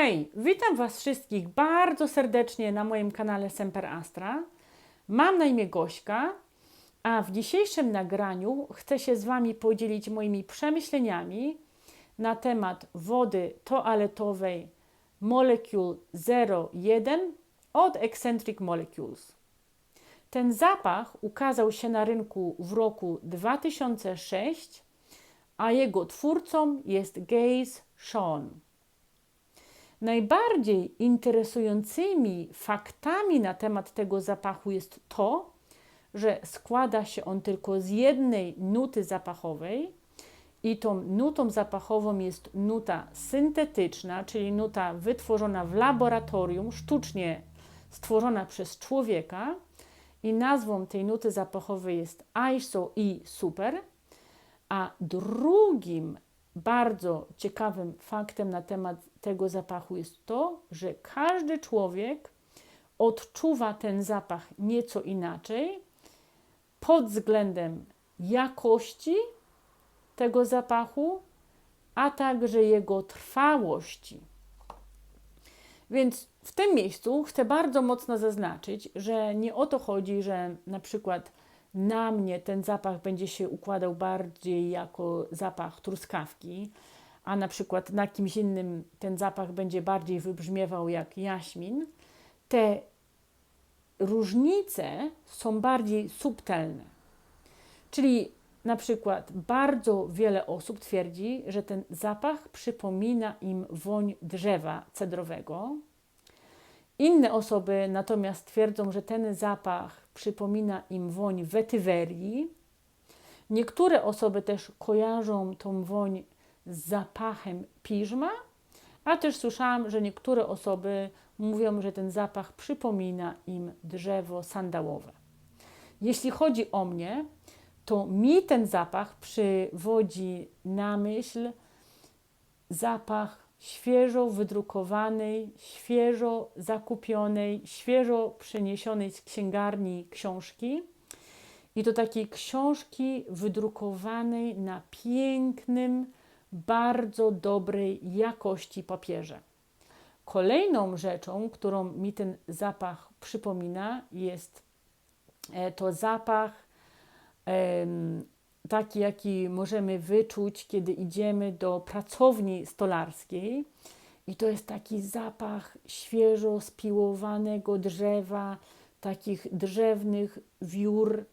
Hej, witam Was wszystkich bardzo serdecznie na moim kanale Semper Astra. Mam na imię Gośka, a w dzisiejszym nagraniu chcę się z Wami podzielić moimi przemyśleniami na temat wody toaletowej Molecule 01 od Eccentric Molecules. Ten zapach ukazał się na rynku w roku 2006, a jego twórcą jest Gaze Sean. Najbardziej interesującymi faktami na temat tego zapachu jest to, że składa się on tylko z jednej nuty zapachowej i tą nutą zapachową jest nuta syntetyczna, czyli nuta wytworzona w laboratorium, sztucznie stworzona przez człowieka i nazwą tej nuty zapachowej jest ISO i Super, a drugim bardzo ciekawym faktem na temat tego zapachu jest to, że każdy człowiek odczuwa ten zapach nieco inaczej pod względem jakości tego zapachu, a także jego trwałości. Więc w tym miejscu chcę bardzo mocno zaznaczyć, że nie o to chodzi, że na przykład na mnie ten zapach będzie się układał bardziej jako zapach truskawki, a na przykład na kimś innym ten zapach będzie bardziej wybrzmiewał jak jaśmin. Te różnice są bardziej subtelne. Czyli na przykład bardzo wiele osób twierdzi, że ten zapach przypomina im woń drzewa cedrowego. Inne osoby natomiast twierdzą, że ten zapach przypomina im woń wetywerii. Niektóre osoby też kojarzą tą woń z zapachem piżma, a też słyszałam, że niektóre osoby mówią, że ten zapach przypomina im drzewo sandałowe. Jeśli chodzi o mnie, to mi ten zapach przywodzi na myśl zapach świeżo wydrukowanej, świeżo zakupionej, świeżo przeniesionej z księgarni książki. I to takiej książki wydrukowanej na pięknym, bardzo dobrej jakości papierze. Kolejną rzeczą, którą mi ten zapach przypomina, jest e, to zapach taki, jaki możemy wyczuć, kiedy idziemy do pracowni stolarskiej. I to jest taki zapach świeżo spiłowanego drzewa, takich drzewnych wiór.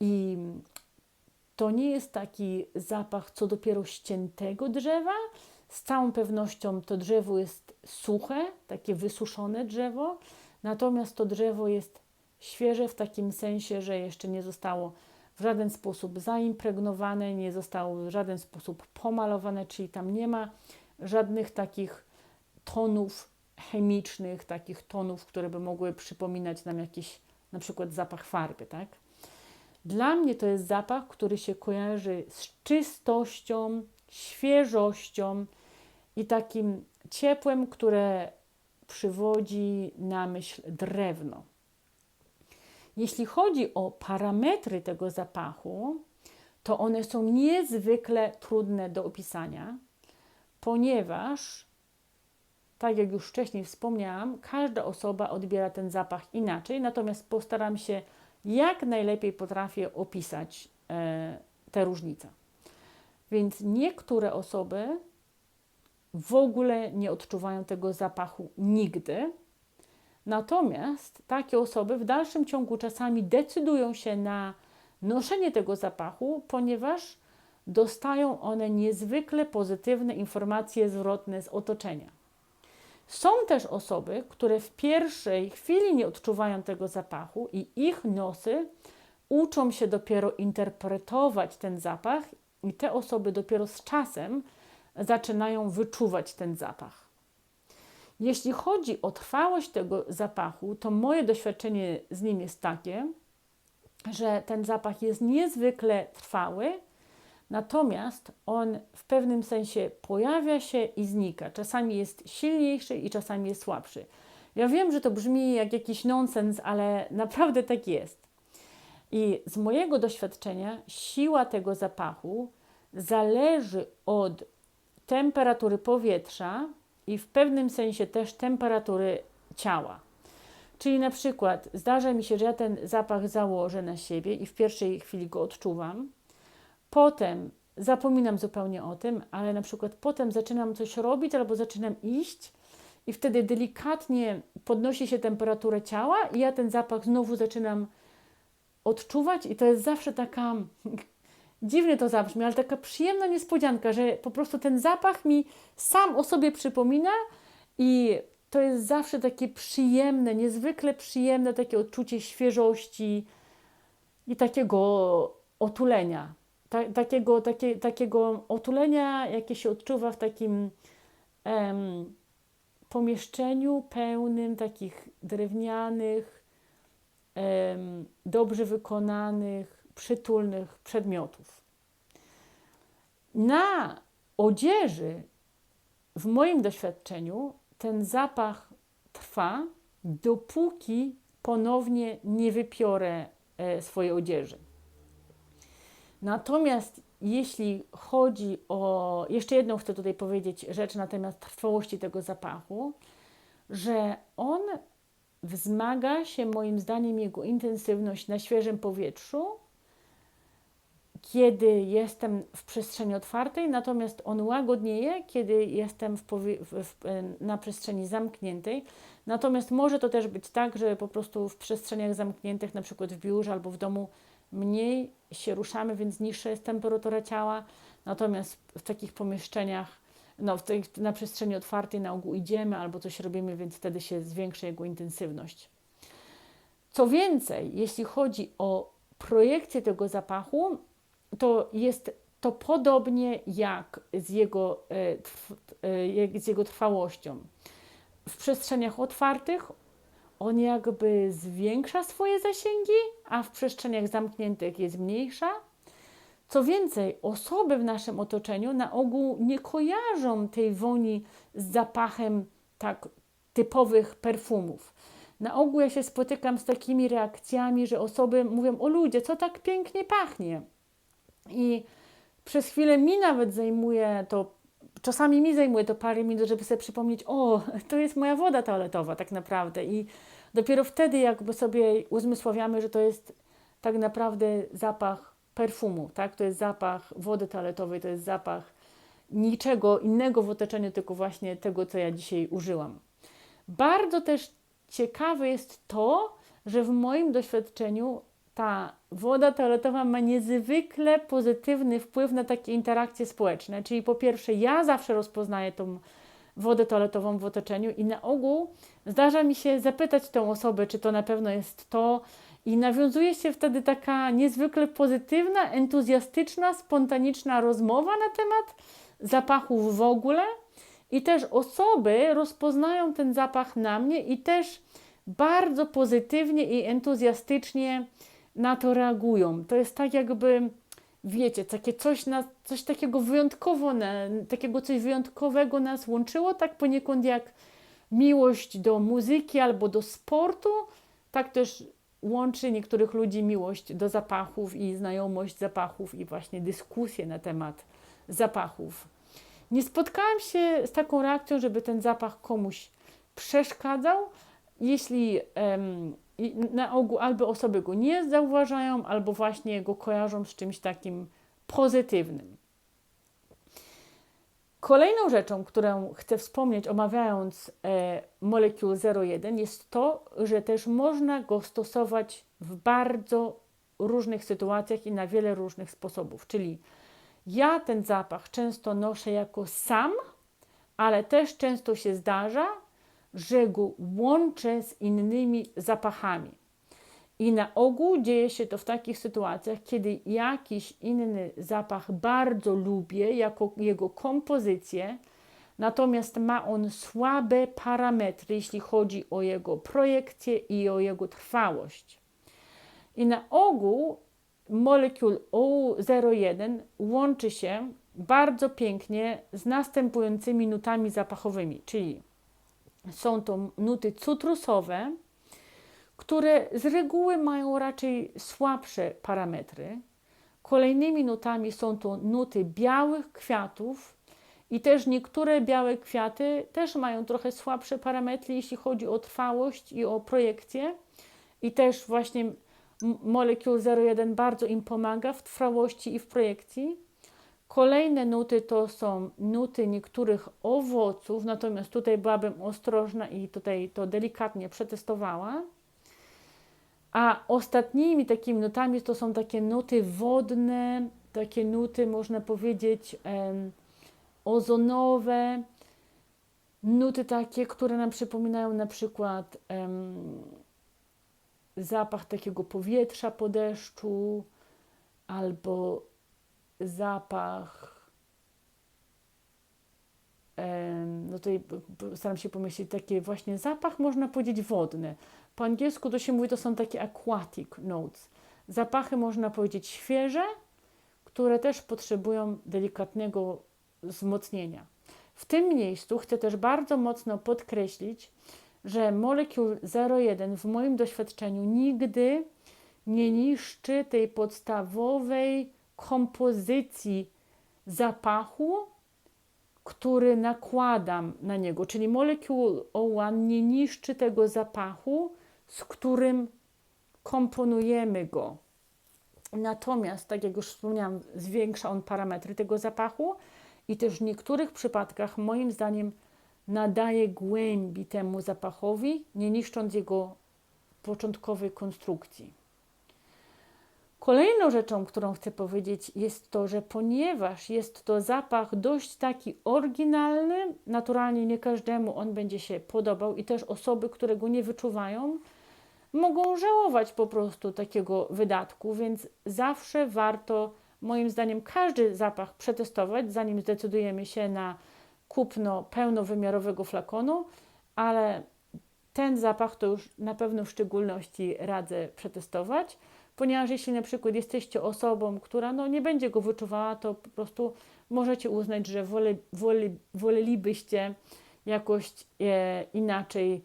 I to nie jest taki zapach, co dopiero ściętego drzewa. Z całą pewnością to drzewo jest suche, takie wysuszone drzewo, natomiast to drzewo jest świeże w takim sensie, że jeszcze nie zostało w żaden sposób zaimpregnowane, nie zostało w żaden sposób pomalowane, czyli tam nie ma żadnych takich tonów chemicznych, takich tonów, które by mogły przypominać nam jakiś na przykład zapach farby, tak? Dla mnie to jest zapach, który się kojarzy z czystością, świeżością i takim ciepłem, które przywodzi na myśl drewno. Jeśli chodzi o parametry tego zapachu, to one są niezwykle trudne do opisania, ponieważ, tak jak już wcześniej wspomniałam, każda osoba odbiera ten zapach inaczej, natomiast postaram się jak najlepiej potrafię opisać e, te różnice. Więc niektóre osoby w ogóle nie odczuwają tego zapachu nigdy, Natomiast takie osoby w dalszym ciągu czasami decydują się na noszenie tego zapachu, ponieważ dostają one niezwykle pozytywne informacje zwrotne z otoczenia. Są też osoby, które w pierwszej chwili nie odczuwają tego zapachu i ich nosy uczą się dopiero interpretować ten zapach, i te osoby dopiero z czasem zaczynają wyczuwać ten zapach. Jeśli chodzi o trwałość tego zapachu, to moje doświadczenie z nim jest takie, że ten zapach jest niezwykle trwały, natomiast on w pewnym sensie pojawia się i znika. Czasami jest silniejszy i czasami jest słabszy. Ja wiem, że to brzmi jak jakiś nonsens, ale naprawdę tak jest. I z mojego doświadczenia siła tego zapachu zależy od temperatury powietrza, i w pewnym sensie też temperatury ciała. Czyli na przykład zdarza mi się, że ja ten zapach założę na siebie i w pierwszej chwili go odczuwam, potem zapominam zupełnie o tym, ale na przykład potem zaczynam coś robić albo zaczynam iść i wtedy delikatnie podnosi się temperatura ciała i ja ten zapach znowu zaczynam odczuwać i to jest zawsze taka dziwnie to zabrzmi, ale taka przyjemna niespodzianka, że po prostu ten zapach mi sam o sobie przypomina i to jest zawsze takie przyjemne, niezwykle przyjemne takie odczucie świeżości i takiego otulenia. Ta, takiego, takie, takiego otulenia, jakie się odczuwa w takim em, pomieszczeniu pełnym takich drewnianych, em, dobrze wykonanych, przytulnych przedmiotów. Na odzieży, w moim doświadczeniu, ten zapach trwa, dopóki ponownie nie wypiorę e, swojej odzieży. Natomiast jeśli chodzi o. Jeszcze jedną chcę tutaj powiedzieć rzecz na temat trwałości tego zapachu, że on wzmaga się moim zdaniem jego intensywność na świeżym powietrzu, kiedy jestem w przestrzeni otwartej, natomiast on łagodnieje, kiedy jestem w w, na przestrzeni zamkniętej. Natomiast może to też być tak, że po prostu w przestrzeniach zamkniętych, na przykład w biurze albo w domu, mniej się ruszamy, więc niższa jest temperatura ciała. Natomiast w takich pomieszczeniach, no, w tej, na przestrzeni otwartej na ogół idziemy albo coś robimy, więc wtedy się zwiększa jego intensywność. Co więcej, jeśli chodzi o projekcję tego zapachu, to jest to podobnie jak z jego, e, e, z jego trwałością. W przestrzeniach otwartych on jakby zwiększa swoje zasięgi, a w przestrzeniach zamkniętych jest mniejsza. Co więcej, osoby w naszym otoczeniu na ogół nie kojarzą tej woni z zapachem tak typowych perfumów. Na ogół ja się spotykam z takimi reakcjami, że osoby mówią: O ludzie, co tak pięknie pachnie. I przez chwilę mi nawet zajmuje to, czasami mi zajmuje to parę minut, żeby sobie przypomnieć, o, to jest moja woda toaletowa tak naprawdę. I dopiero wtedy jakby sobie uzmysławiamy, że to jest tak naprawdę zapach perfumu, tak? To jest zapach wody toaletowej, to jest zapach niczego innego w otoczeniu, tylko właśnie tego, co ja dzisiaj użyłam. Bardzo też ciekawe jest to, że w moim doświadczeniu ta woda toaletowa ma niezwykle pozytywny wpływ na takie interakcje społeczne. Czyli po pierwsze, ja zawsze rozpoznaję tą wodę toaletową w otoczeniu i na ogół zdarza mi się zapytać tę osobę, czy to na pewno jest to. I nawiązuje się wtedy taka niezwykle pozytywna, entuzjastyczna, spontaniczna rozmowa na temat zapachów w ogóle. I też osoby rozpoznają ten zapach na mnie i też bardzo pozytywnie i entuzjastycznie na to reagują. To jest tak jakby, wiecie, takie coś, na, coś takiego wyjątkowo, na, takiego coś wyjątkowego nas łączyło, tak poniekąd jak miłość do muzyki albo do sportu, tak też łączy niektórych ludzi miłość do zapachów i znajomość zapachów i właśnie dyskusje na temat zapachów. Nie spotkałam się z taką reakcją, żeby ten zapach komuś przeszkadzał. Jeśli i na ogół albo osoby go nie zauważają, albo właśnie go kojarzą z czymś takim pozytywnym. Kolejną rzeczą, którą chcę wspomnieć, omawiając e, molekul 01, jest to, że też można go stosować w bardzo różnych sytuacjach i na wiele różnych sposobów. Czyli ja ten zapach często noszę jako sam, ale też często się zdarza, go łączę z innymi zapachami. I na ogół dzieje się to w takich sytuacjach, kiedy jakiś inny zapach bardzo lubię, jako jego kompozycję, natomiast ma on słabe parametry, jeśli chodzi o jego projekcję i o jego trwałość. I na ogół molekul O01 łączy się bardzo pięknie z następującymi nutami zapachowymi, czyli są to nuty cytrusowe, które z reguły mają raczej słabsze parametry. Kolejnymi nutami są to nuty białych kwiatów I też niektóre białe kwiaty też mają trochę słabsze parametry, jeśli chodzi o trwałość i o projekcję. I też właśnie m- Molecule 01 bardzo im pomaga w trwałości i w projekcji. Kolejne nuty to są nuty niektórych owoców, natomiast tutaj byłabym ostrożna i tutaj to delikatnie przetestowała. A ostatnimi takimi nutami to są takie nuty wodne, takie nuty, można powiedzieć, em, ozonowe, nuty takie, które nam przypominają na przykład em, zapach takiego powietrza po deszczu albo zapach. No tutaj staram się pomyśleć, taki właśnie zapach, można powiedzieć, wodny. Po angielsku to się mówi, to są takie aquatic notes. Zapachy, można powiedzieć, świeże, które też potrzebują delikatnego wzmocnienia. W tym miejscu chcę też bardzo mocno podkreślić, że Molecule 01 w moim doświadczeniu nigdy nie niszczy tej podstawowej kompozycji zapachu, który nakładam na niego. Czyli Molecule 01 nie niszczy tego zapachu, z którym komponujemy go. Natomiast, tak jak już wspomniałam, zwiększa on parametry tego zapachu i też w niektórych przypadkach, moim zdaniem, nadaje głębi temu zapachowi, nie niszcząc jego początkowej konstrukcji. Kolejną rzeczą, którą chcę powiedzieć, jest to, że ponieważ jest to zapach dość taki oryginalny, naturalnie nie każdemu on będzie się podobał i też osoby, które go nie wyczuwają, mogą żałować po prostu takiego wydatku, więc zawsze warto, moim zdaniem, każdy zapach przetestować, zanim zdecydujemy się na kupno pełnowymiarowego flakonu, ale ten zapach to już na pewno w szczególności radzę przetestować, ponieważ jeśli na przykład jesteście osobą, która no, nie będzie go wyczuwała, to po prostu możecie uznać, że wole, wole, wolelibyście jakoś e, inaczej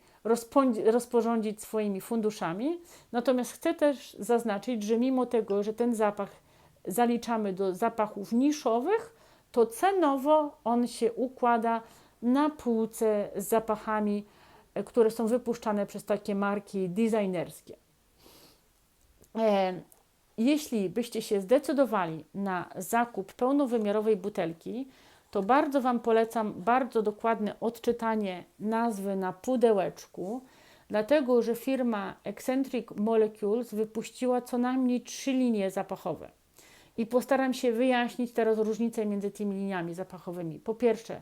rozporządzić swoimi funduszami. Natomiast chcę też zaznaczyć, że mimo tego, że ten zapach zaliczamy do zapachów niszowych, to cenowo on się układa na półce z zapachami, e, które są wypuszczane przez takie marki designerskie. E, Jeśli byście się zdecydowali na zakup pełnowymiarowej butelki, to bardzo Wam polecam bardzo dokładne odczytanie nazwy na pudełeczku, dlatego że firma Eccentric Molecules wypuściła co najmniej trzy linie zapachowe. I postaram się wyjaśnić teraz różnicę między tymi liniami zapachowymi. Po pierwsze,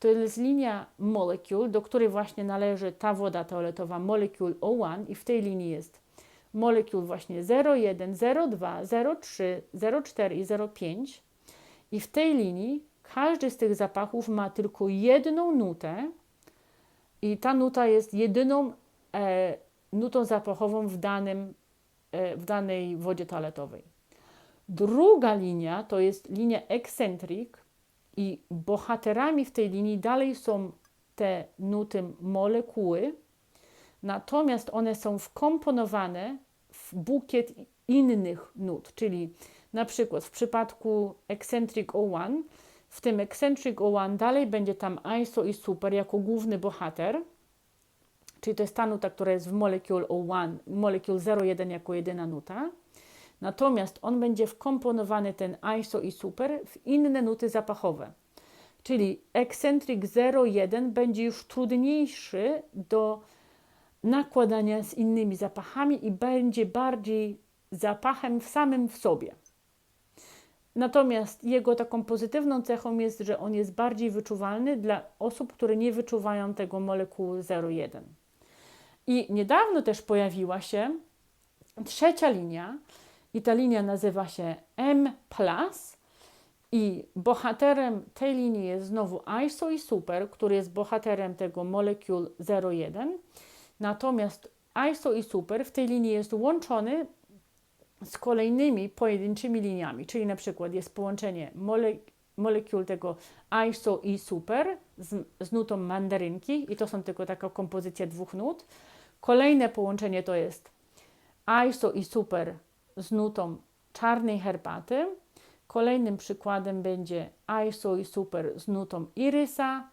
to jest linia Molecule, do której właśnie należy ta woda toaletowa Molecule 01 i w tej linii jest Molecule właśnie 01, 02, 03, 04 i 05. I w tej linii każdy z tych zapachów ma tylko jedną nutę i ta nuta jest jedyną e, nutą zapachową w, danym, e, w danej wodzie toaletowej. Druga linia to jest linia Eccentric i bohaterami w tej linii dalej są te nuty molekuły, natomiast one są wkomponowane w bukiet innych nut, czyli na przykład w przypadku Eccentric 01, w tym Eccentric 01 dalej będzie tam ISO i Super jako główny bohater, czyli to jest ta nuta, która jest w Molecule 01, Molecule 01 jako jedyna nuta. Natomiast on będzie wkomponowany, ten ISO i Super, w inne nuty zapachowe. Czyli Eccentric 01 będzie już trudniejszy do nakładania z innymi zapachami i będzie bardziej zapachem w samym w sobie. Natomiast jego taką pozytywną cechą jest, że on jest bardziej wyczuwalny dla osób, które nie wyczuwają tego molekuły 01. I niedawno też pojawiła się trzecia linia, i ta linia nazywa się M. I bohaterem tej linii jest znowu ISO i Super, który jest bohaterem tego Molecule 01. Natomiast ISO i Super w tej linii jest łączony z kolejnymi pojedynczymi liniami, czyli na przykład jest połączenie mole, molekul tego ISO i Super z, z nutą mandarynki i to są tylko taka kompozycja dwóch nut. Kolejne połączenie to jest ISO i Super z nutą czarnej herbaty. Kolejnym przykładem będzie ISO i Super z nutą Irysa.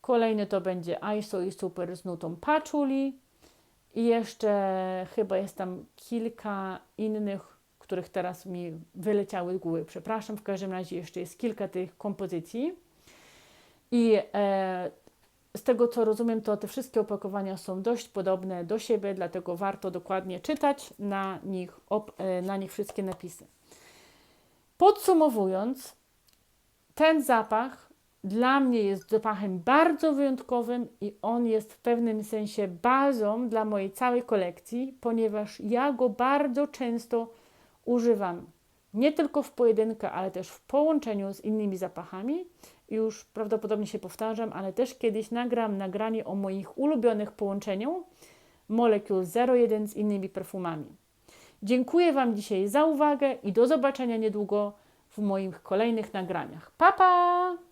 Kolejny to będzie ISO i Super z nutą Patchouli. I jeszcze chyba jest tam kilka innych, których teraz mi wyleciały z głowy. Przepraszam, w każdym razie jeszcze jest kilka tych kompozycji. I e, z tego co rozumiem, to te wszystkie opakowania są dość podobne do siebie, dlatego warto dokładnie czytać na nich, e, na nich wszystkie napisy. Podsumowując, ten zapach dla mnie jest zapachem bardzo wyjątkowym i on jest w pewnym sensie bazą dla mojej całej kolekcji, ponieważ ja go bardzo często używam nie tylko w pojedynkę, ale też w połączeniu z innymi zapachami. Już prawdopodobnie się powtarzam, ale też kiedyś nagram nagranie o moich ulubionych połączeniu molekul 01 z innymi perfumami. Dziękuję Wam dzisiaj za uwagę i do zobaczenia niedługo w moich kolejnych nagraniach. Pa pa!